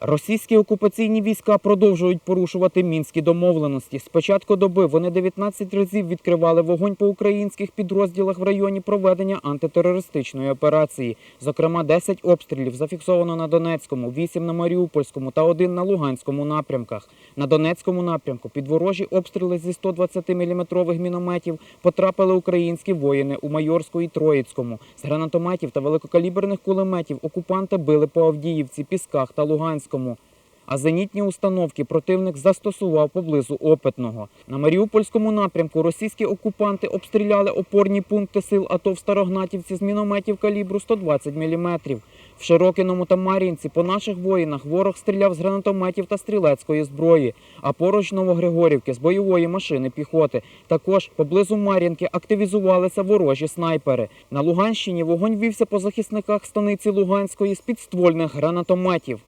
Російські окупаційні війська продовжують порушувати мінські домовленості. З початку доби вони 19 разів відкривали вогонь по українських підрозділах в районі проведення антитерористичної операції. Зокрема, 10 обстрілів зафіксовано на Донецькому, 8 на Маріупольському та 1 на Луганському напрямках. На Донецькому напрямку під ворожі обстріли зі 120-мм мінометів потрапили українські воїни у Майорську і Троїцькому. З гранатометів та великокаліберних кулеметів окупанти били по Авдіївці, Пісках та Луганському. А зенітні установки противник застосував поблизу Опитного. На Маріупольському напрямку російські окупанти обстріляли опорні пункти сил АТО в Старогнатівці з мінометів калібру 120 мм. В Широкіному та Мар'їнці по наших воїнах ворог стріляв з гранатометів та стрілецької зброї, а поруч Новогригорівки з бойової машини піхоти. Також поблизу Мар'їнки активізувалися ворожі снайпери. На Луганщині вогонь вівся по захисниках станиці Луганської з підствольних гранатометів.